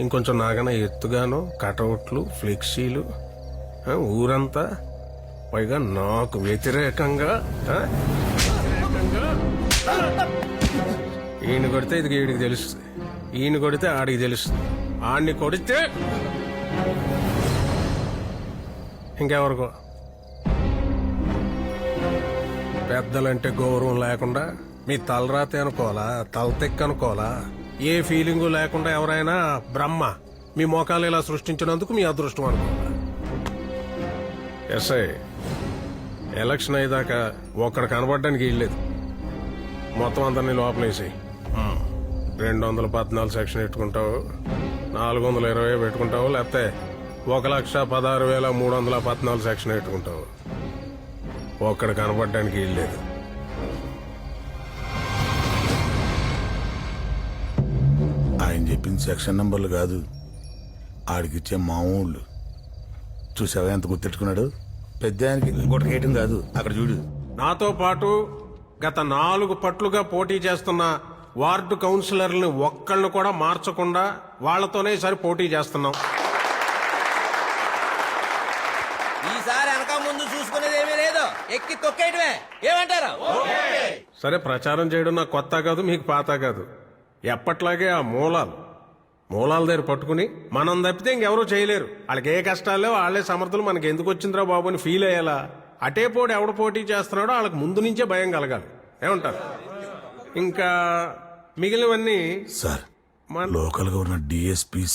ఇంకొంచెం నాగన ఎత్తుగాను కటౌట్లు ఫ్లెక్సీలు ఊరంతా పైగా నాకు వ్యతిరేకంగా ఈయన కొడితే ఇది వీడికి తెలుస్తుంది. ఈయన కొడితే ఆడికి తెలుస్తుంది. ఆడిని కొడితే ఇంకెవరికో? పెద్దలంటే గౌరవం లేకుండా మీ తలరాతే అనుకోవాలా? తలతెక్క అనుకోవాలా? ఏ ఫీలింగు లేకుండా ఎవరైనా బ్రహ్మ మీ మోకాలు ఇలా సృష్టించినందుకు మీ అదృష్టం అనుకుంటా. ఎస్ఐ ఎలక్షన్ అయ్యేదాకా ఒక్కడ కనబడడానికి వీల్లేదు మొత్తం అందరినీ లోపలేసి రెండు వందల పద్నాలుగు సెక్షన్ పెట్టుకుంటావు నాలుగు వందల ఇరవై పెట్టుకుంటావు లేకపోతే ఒక లక్ష పదహారు వేల మూడు వందల పద్నాలుగు సెక్షన్ పెట్టుకుంటావు. ఒక్కడ కనబడడానికి వీల్లేదు ఆయన చెప్పింది సెక్షన్ నంబర్లు కాదు. ఆడికిచ్చే మామూళ్ళు. చూసావా ఎంత గుర్తెట్టుకున్నాడు? పెద్ద ఆయనకి గుటకేయటం కాదు. అక్కడ చూడు. నాతో పాటు గత నాలుగు పట్లుగా పోటీ చేస్తున్న వార్డు కౌన్సిలర్ని ఒక్కళ్ళను కూడా మార్చకుండా వాళ్ళతోనే ఈసారి పోటీ చేస్తున్నాం. ఈసారి వెనక ముందు చూసుకునేది ఏమీ లేదు. ఎక్కి తొక్కేయటమే. ఏమంటారు? సరే ప్రచారం చేయడం నాకు కొత్త కాదు మీకు పాత కాదు. ఎప్పట్లాగే ఆ మూలాలు. మూలాల దగ్గర పట్టుకుని మనం తప్పితే ఇంకెవరూ చేయలేరు. వాళ్ళకి ఏ కష్టాలే వాళ్ళే సమర్థులు. మనకి ఎందుకు వచ్చిందిరా బాబు అని ఫీల్ అయ్యేలా. అటే పోటీ ఎవడు పోటీ చేస్తున్నాడో వాళ్ళకి ముందు నుంచే భయం కలగాలి. ఏమంటారు? ఇంకా మిగిలినవన్నీ సార్ మన లోకల్గా ఉన్న డిఎస్పీ